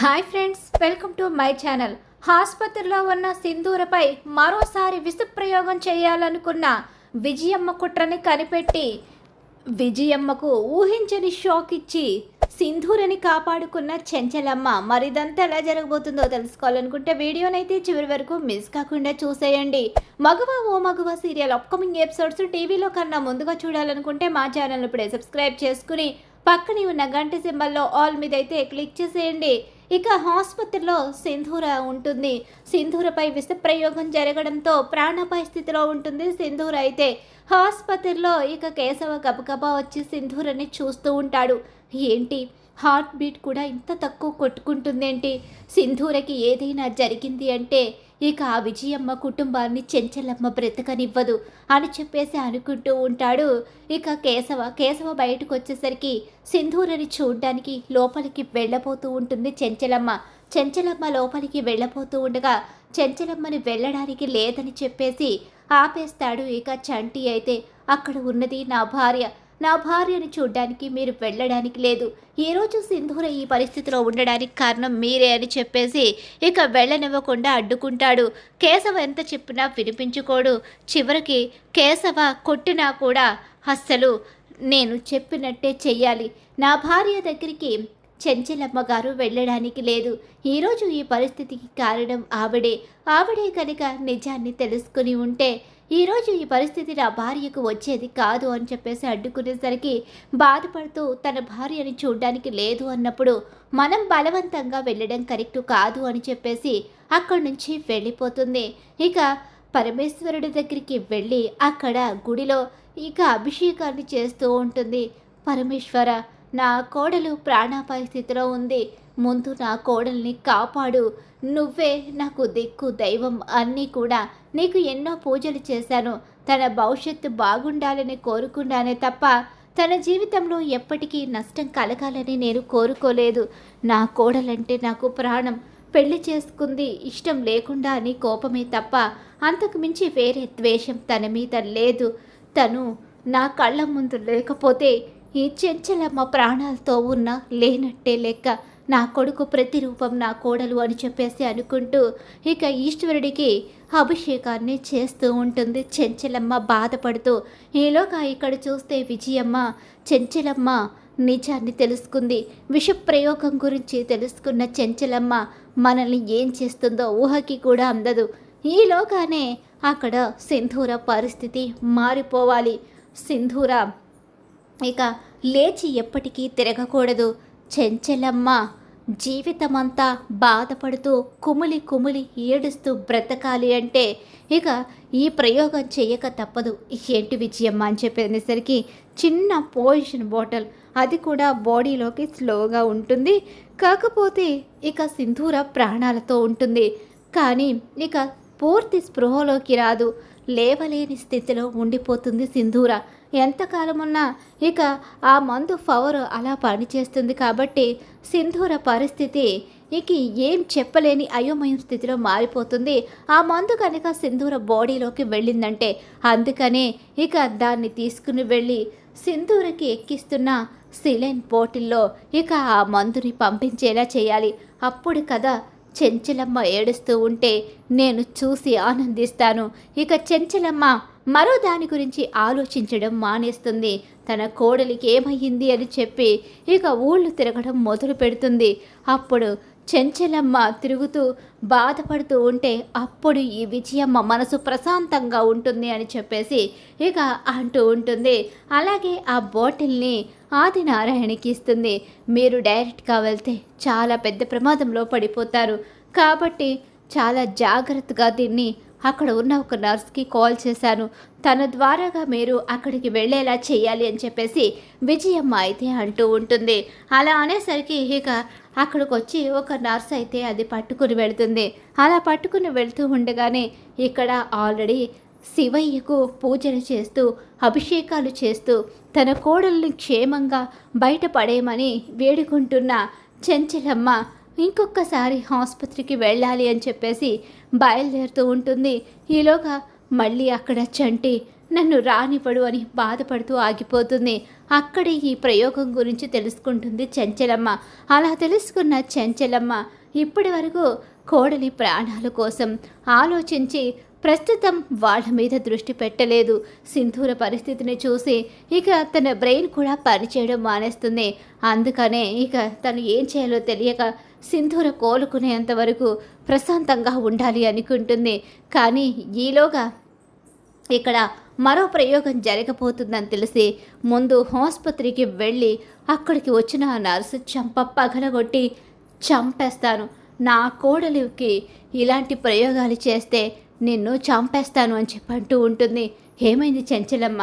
Hi friends welcome to my channel ఆసుపత్రిలో ఉన్న సింధూరపై మరోసారి విషప్రయోగం చేయాలనుకున్న విజయమ్మ కుట్రని కనిపెట్టి విజయమ్మకు ఊహించని షాక్ ఇచ్చి సింధూరని కాపాడుకున్న చెంచలమ్మ మరిదంతా ఎలా జరగబోతుందో తెలుసుకోవాలనుకుంటే వీడియోనైతే చివరి వరకు మిస్ కాకుండా చూసేయండి. Maguva O Maguva serial upcoming episodes టీవీలో కన్నా ముందుగా చూడాలనుకుంటే మా ఛానల్ ఇప్పుడే సబ్స్క్రైబ్ చేసుకుని పక్కనే ఉన్న గంట సింబల్లో ఆల్ మీద అయితే క్లిక్ చేసేయండి. ఇక ఆసుపత్రిలో సింధూర ఉంటుంది. సింధూరపై విషప్రయోగం జరగడంతో ప్రాణాపాయ స్థితిలో ఉంటుంది సింధూర అయితే. ఆసుపత్రిలో ఇక కేశవ గబగబా వచ్చి సింధూరని చూస్తూ ఉంటాడు. ఏంటి? హార్ట్ బీట్ కూడా ఇంత తక్కువ కొట్టుకుంటుందేంటి? సింధూరకి ఏదైనా జరిగింది అంటే ఇక ఆ విజయమ్మ కుటుంబాన్ని చెంచలమ్మ బ్రతకనివ్వదు అని చెప్పేసి అనుకుంటూ ఉంటాడు. ఇక కేశవ కేశవ బయటకు వచ్చేసరికి సింధూరని చూడ్డానికి లోపలికి వెళ్ళబోతూ ఉంటుంది చెంచలమ్మ. చెంచలమ్మ లోపలికి వెళ్ళబోతూ ఉండగా చెంచలమ్మని వెళ్ళడానికి లేదని చెప్పేసి ఆపేస్తాడు ఇక చంటి అయితే. అక్కడ ఉన్నది నా భార్య. నా భార్యని చూడ్డానికి మీరు వెళ్ళడానికి లేదు. ఈరోజు సింధూర ఈ పరిస్థితిలో ఉండడానికి కారణం మీరే అని చెప్పేసి ఇక వెళ్ళనివ్వకుండా అడ్డుకుంటాడు. కేశవ ఎంత చెప్పినా వినిపించుకోడు. చివరికి కేశవ కొట్టినా కూడా అస్సలు నేను చెప్పినట్టే చెయ్యాలి. నా భార్య దగ్గరికి చెంచలమ్మ గారు వెళ్ళడానికి లేదు. ఈరోజు ఈ పరిస్థితికి కారణం ఆవిడే. ఆవిడే కనుక నిజాన్ని తెలుసుకుని ఉంటే ఈరోజు ఈ పరిస్థితి నా భార్యకు వచ్చేది కాదు అని చెప్పేసి అడ్డుకునేసరికి బాధపడుతూ తన భార్యని చూడడానికి లేదు అన్నప్పుడు మనం బలవంతంగా వెళ్ళడం కరెక్ట్ కాదు అని చెప్పేసి అక్కడి నుంచి వెళ్ళిపోతుంది. ఇక పరమేశ్వరుడి దగ్గరికి వెళ్ళి అక్కడ గుడిలో ఇక అభిషేకాన్ని చేస్తూ ఉంటుంది. పరమేశ్వర నా కోడలు ప్రాణాపాయ స్థితిలో ఉంది. ముందు నా కోడల్ని కాపాడు. నువ్వే నాకు దిక్కు దైవం అన్నీ కూడా నీకు ఎన్నో పూజలు చేశాను. తన భవిష్యత్తు బాగుండాలని కోరుకున్నానే తప్ప తన జీవితంలో ఎప్పటికీ నష్టం కలగాలని నేను కోరుకోలేదు. నా కోడలంటే నాకు ప్రాణం. పెళ్ళి చేసుకుంది ఇష్టం లేకుండా అని కోపమే తప్ప అంతకు మించి వేరే ద్వేషం తన మీద లేదు. తను నా కళ్ళ ముందు లేకపోతే ఈ చెంచలమ్మ ప్రాణాలతో ఉన్న లేనట్టే లెక్క. నా కొడుకు ప్రతిరూపం నా కోడలు అని చెప్పేసి అనుకుంటూ ఇక ఈశ్వరుడికి అభిషేకాన్ని చేస్తూ ఉంటుంది. చెంచలమ్మ బాధపడుతూ ఈలోగా ఇక్కడ చూస్తే విజయమ్మ చెంచలమ్మ నిజాన్ని తెలుసుకుంది. విషప్రయోగం గురించి తెలుసుకున్న చెంచలమ్మ మనల్ని ఏం చేస్తుందో ఊహకి కూడా అందదు. ఈలోగానే అక్కడ సింధూర పరిస్థితి మారిపోవాలి. సింధూర ఇక లేచి ఎప్పటికీ తిరగకూడదు. చెంచలమ్మ. జీవితమంతా బాధపడుతూ కుమిలి కుమిలి ఏడుస్తూ బ్రతకాలి అంటే ఇక ఈ ప్రయోగం చేయక తప్పదు. ఏంటి విజయమ్మ అని చెప్పేసరికి చిన్న పోయిషన్ బాటిల్. అది కూడా బాడీలోకి స్లోగా ఉంటుంది. కాకపోతే ఇక సింధూర ప్రాణాలతో ఉంటుంది. కానీ ఇక పూర్తి స్పృహలోకి రాదు. లేవలేని స్థితిలో ఉండిపోతుంది సింధూర. ఎంతకాలమున్నా ఇక ఆ మందు పవర్ అలా పనిచేస్తుంది కాబట్టి సింధూర పరిస్థితి ఇక ఏం చెప్పలేని అయోమయం స్థితిలో మారిపోతుంది. ఆ మందు కనుక సింధూర బాడీలోకి వెళ్ళిందంటే అందుకనే ఇక దాన్ని తీసుకుని వెళ్ళి సింధూరకి ఎక్కిస్తున్న సిలైన్ బాటిల్లో ఇక ఆ మందుని పంపించేలా చేయాలి. అప్పుడు కదా చెంచలమ్మ ఏడుస్తూ ఉంటే నేను చూసి ఆనందిస్తాను. ఇక చెంచలమ్మ మరో దాని గురించి ఆలోచించడం మానేస్తుంది. తన కోడలికి ఏమయ్యింది అని చెప్పి ఇక ఊళ్ళు తిరగడం మొదలు పెడుతుంది. అప్పుడు చెంచలమ్మ తిరుగుతూ బాధపడుతూ ఉంటే అప్పుడు ఈ విజయమ్మ మనసు ప్రశాంతంగా ఉంటుంది అని చెప్పేసి ఇక అంటూ ఉంటుంది. అలాగే ఆ బాటిల్ని ఆదినారాయణకి ఇస్తుంది. మీరు డైరెక్ట్గా వెళ్తే చాలా పెద్ద ప్రమాదంలో పడిపోతారు. కాబట్టి చాలా జాగ్రత్తగా దీన్ని అక్కడ ఉన్న ఒక నర్స్కి కాల్ చేశాను. తన ద్వారాగా మీరు అక్కడికి వెళ్ళేలా చేయాలి అని చెప్పేసి విజయమ్మ అయితే అంటూ ఉంటుంది. అలా అనేసరికి ఇక అక్కడికి వచ్చి ఒక నర్స్ అయితే అది పట్టుకుని వెళ్తుంది. అలా పట్టుకుని వెళ్తూ ఉండగానే ఇక్కడ ఆల్రెడీ శివయ్యకు పూజలు చేస్తూ అభిషేకాలు చేస్తూ తన కోడల్ని క్షేమంగా బయటపడేయమని వేడుకుంటున్న చెంచలమ్మ ఇంకొకసారి ఆసుపత్రికి వెళ్ళాలి అని చెప్పేసి బయలుదేరుతూ ఉంటుంది. ఈలోగా మళ్ళీ అక్కడ చంటి నన్ను రానివ్వడు అని బాధపడుతూ ఆగిపోతుంది. అక్కడే ఈ ప్రయోగం గురించి తెలుసుకుంటుంది చెంచలమ్మ. అలా తెలుసుకున్న చెంచలమ్మ ఇప్పటి వరకు కోడలి ప్రాణాల కోసం ఆలోచించి ప్రస్తుతం వాళ్ళ మీద దృష్టి పెట్టలేదు. సింధూర పరిస్థితిని చూసి ఇక తన బ్రెయిన్ కూడా పనిచేయడం మానేస్తుంది. అందుకనే ఇక తను ఏం చేయాలో తెలియక సింధూర కోలుకునేంత వరకు ప్రశాంతంగా ఉండాలి అనుకుంటుంది. కానీ ఈలోగా ఇక్కడ మరో ప్రయోగం జరగబోతుందని తెలిసి ముందు ఆసుపత్రికి వెళ్ళి అక్కడికి వచ్చిన ఆ నర్సు చంప పగలగొట్టి చంపేస్తాను. నా కోడలికి ఇలాంటి ప్రయోగాలు చేస్తే నిన్ను చంపేస్తాను అని చెప్పి అంటూ ఉంటుంది. ఏమైంది చెంచలమ్మ?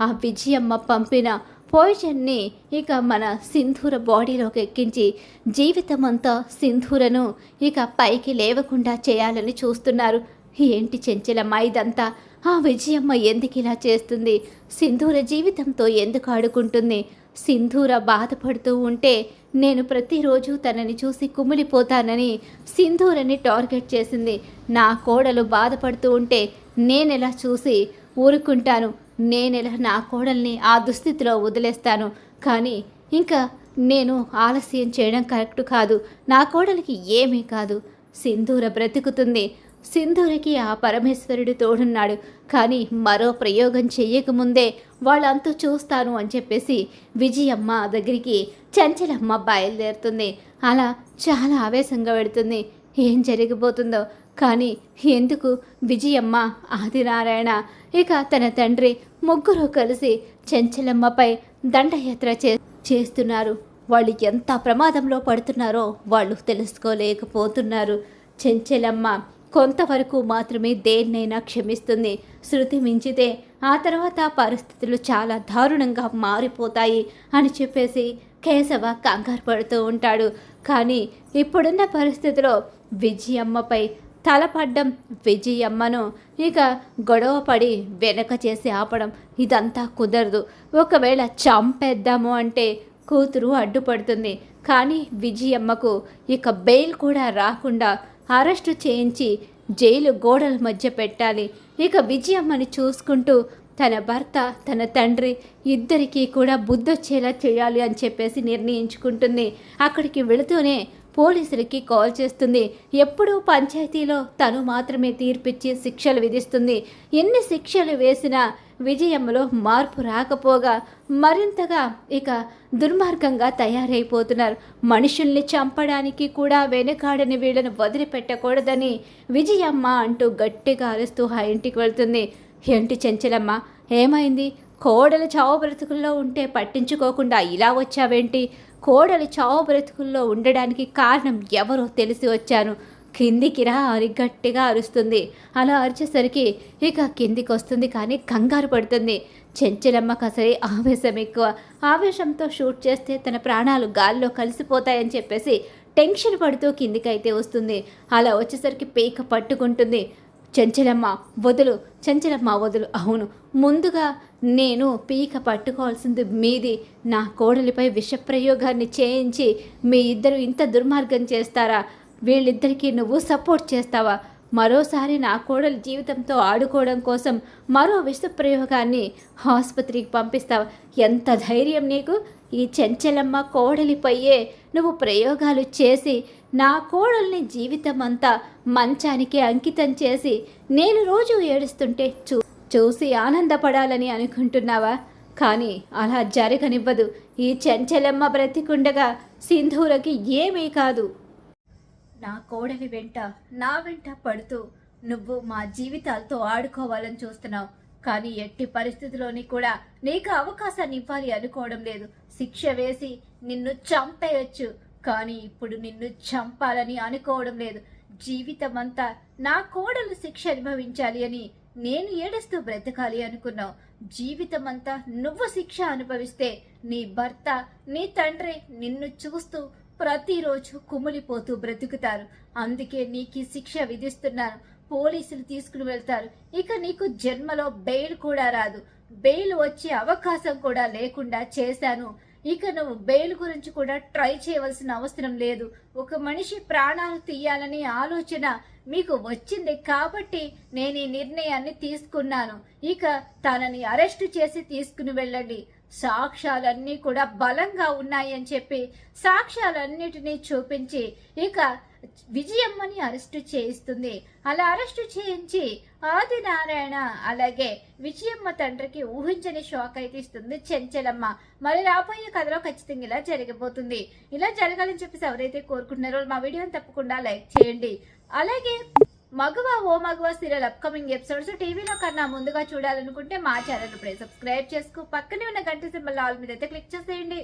ఆ విజయమ్మ పంపిన పాయిజన్ని ఇక మన సింధూర బాడీలోకి ఎక్కించి జీవితం అంతా సింధూరను ఇక పైకి లేవకుండా చేయాలని చూస్తున్నారు. ఏంటి చెంచలమ్మ ఇదంతా? ఆ విజయమ్మ ఎందుకు ఇలా చేస్తుంది? సింధూర జీవితంతో ఎందుకు ఆడుకుంటుంది? సింధూర బాధపడుతూ ఉంటే నేను ప్రతిరోజు తనని చూసి కుమిలిపోతానని సింధూరని టార్గెట్ చేసింది. నా కోడలు బాధపడుతూ ఉంటే నేనెలా చూసి ఊరుకుంటాను? నేనెలా నా కోడల్ని ఆ దుస్థితిలో వదిలేస్తాను. కానీ ఇంకా నేను ఆలస్యం చేయడం కరెక్ట్ కాదు. నా కోడలికి ఏమీ కాదు. సింధూర బ్రతుకుతుంది. సింధూరికి ఆ పరమేశ్వరుడు తోడున్నాడు. కానీ మరో ప్రయోగం చెయ్యకముందే వాళ్ళంతా చూస్తాను అని చెప్పేసి విజయమ్మ దగ్గరికి చంచలమ్మ బయలుదేరుతుంది. అలా చాలా ఆవేశంగా పెడుతుంది ఏం జరగబోతుందో కానీ ఎందుకు? విజయమ్మ ఆదినారాయణ ఇక తన తండ్రి ముగ్గురు కలిసి చెంచలమ్మపై దండయాత్ర చే చేస్తున్నారు. వాళ్ళు ఎంత ప్రమాదంలో పడుతున్నారో వాళ్ళు తెలుసుకోలేకపోతున్నారు. చెంచలమ్మ కొంతవరకు మాత్రమే దేన్నైనా క్షమిస్తుంది. శృతి మించితే ఆ తర్వాత పరిస్థితులు చాలా దారుణంగా మారిపోతాయి అని చెప్పేసి కేశవ కంగారు పడుతూ ఉంటాడు. కానీ ఇప్పుడున్న పరిస్థితిలో విజయమ్మపై తలపడ్డం విజయమ్మను ఇక గొడవ పడి వెనక చేసి ఆపడం ఇదంతా కుదరదు. ఒకవేళ చంపేద్దాము అంటే కూతురు అడ్డుపడుతుంది. కానీ విజయమ్మకు ఇక బెయిల్ కూడా రాకుండా అరెస్టు చేయించి జైలు గోడల మధ్య పెట్టాలి. ఇక విజయమ్మని చూసుకుంటూ తన భర్త తన తండ్రి ఇద్దరికీ కూడా బుద్ధొచ్చేలా చేయాలి అని చెప్పేసి నిర్ణయించుకుంటుంది. అక్కడికి వెళుతూనే పోలీసులకి కాల్ చేస్తుంది. ఎప్పుడూ పంచాయతీలో తను మాత్రమే తీర్పిచ్చి శిక్షలు విధిస్తుంది. ఎన్ని శిక్షలు వేసినా విజయంలో మార్పు రాకపోగా మరింతగా ఇక దుర్మార్గంగా తయారైపోతున్నారు. మనుషుల్ని చంపడానికి కూడా వెనకాడని వీళ్ళను వదిలిపెట్టకూడదని విజయమ్మ అంటూ గట్టిగా అరుస్తూ ఆ ఇంటికి వెళ్తుంది. ఏంటి చెంచలమ్మ? ఏమైంది? కోడలు చావు బ్రతుకుల్లో ఉంటే పట్టించుకోకుండా ఇలా వచ్చావేంటి? కోడలు చావు బ్రతుకుల్లో ఉండడానికి కారణం ఎవరో తెలిసి వచ్చాను కిందికి రా అని గట్టిగా అరుస్తుంది. అలా అరిచేసరికి ఇక కిందికి వస్తుంది కానీ కంగారు పడుతుంది. చెంచలమ్మ అసలే ఆవేశం ఎక్కువ. ఆవేశంతో షూట్ చేస్తే తన ప్రాణాలు గాల్లో కలిసిపోతాయని చెప్పేసి టెన్షన్ పడుతూ కిందికైతే వస్తుంది. అలా వచ్చేసరికి పీక పట్టుకుంటుంది. చెంచలమ్మ వదులు చెంచలమ్మ వదులు. అవును ముందుగా నేను పీక పట్టుకోవాల్సింది మీది. నా కోడలిపై విషప్రయోగాన్ని చేయించి మీ ఇద్దరు ఇంత దుర్మార్గం చేస్తారా? వీళ్ళిద్దరికీ నువ్వు సపోర్ట్ చేస్తావా? మరోసారి నా కోడలి జీవితంతో ఆడుకోవడం కోసం మరో విషప్రయోగాన్ని ఆసుపత్రికి పంపిస్తావా? ఎంత ధైర్యం నీకు? ఈ చెంచలమ్మ కోడలిపయ్యే నువ్వు ప్రయోగాలు చేసి నా కోడల్ని జీవితం అంతా మంచానికి అంకితం చేసి నేను రోజు ఏడుస్తుంటే చూ చూసి ఆనందపడాలని అనుకుంటున్నావా? కానీ అలా జరగనివ్వదు. ఈ చెంచలమ్మ బ్రతికుండగా సింధూరకి ఏమీ కాదు. నా కోడలి వెంట నా వెంట పడుతూ నువ్వు మా జీవితాలతో ఆడుకోవాలని చూస్తున్నావు. కానీ ఎట్టి పరిస్థితిలోని కూడా నీకు అవకాశాన్ని ఇవ్వాలి అనుకోవడం లేదు. శిక్ష వేసి నిన్ను చంపేయచ్చు. కానీ ఇప్పుడు నిన్ను చంపాలని అనుకోవడం లేదు. జీవితం అంతా నా కోడలు శిక్ష అనుభవించాలి అని నేను ఏడుస్తూ బ్రతకాలి అనుకున్నావు. జీవితం అంతా నువ్వు శిక్ష అనుభవిస్తే నీ భర్త నీ తండ్రి నిన్ను చూస్తూ ప్రతిరోజు కుమిలిపోతూ బ్రతుకుతారు. అందుకే నీకు శిక్ష విధిస్తున్నాను పోలీసులు తీసుకుని వెళ్తారు. ఇక నీకు జన్మలో బెయిల్ కూడా రాదు. బెయిల్ వచ్చే అవకాశం కూడా లేకుండా చేశాను. ఇక నువ్వు బెయిల్ గురించి కూడా ట్రై చేయవలసిన అవసరం లేదు. ఒక మనిషి ప్రాణాలు తీయాలని ఆలోచన మీకు వచ్చింది కాబట్టి నేను ఈ నిర్ణయాన్ని తీసుకున్నాను. ఇక తనని అరెస్ట్ చేసి తీసుకుని వెళ్ళండి. సాక్ష్యాలన్నీ కూడా బలంగా ఉన్నాయని చెప్పి సాక్ష్యాలన్నిటినీ చూపించి ఇక విజయమ్మని అరెస్టు చేయిస్తుంది. అలా అరెస్టు చేయించి ఆదినారాయణ అలాగే విజయమ్మ తండ్రికి ఊహించని షాక్ అయితే ఇస్తుంది చెంచలమ్మ. మరి రాబోయే కథలో ఖచ్చితంగా ఇలా జరగబోతుంది. ఇలా జరగాలని చెప్పేసి ఎవరైతే కోరుకుంటున్నారో మా వీడియోని తప్పకుండా లైక్ చేయండి. అలాగే Maguva O Maguva serial upcoming episodes టీవీలో కన్నా ముందుగా చూడాలనుకుంటే మా ఛానల్ ఇప్పుడే సబ్స్క్రైబ్ చేసుకో. పక్కనే ఉన్న గంట సింబల్ ఆల్ మీద అయితే క్లిక్ చేసేయండి.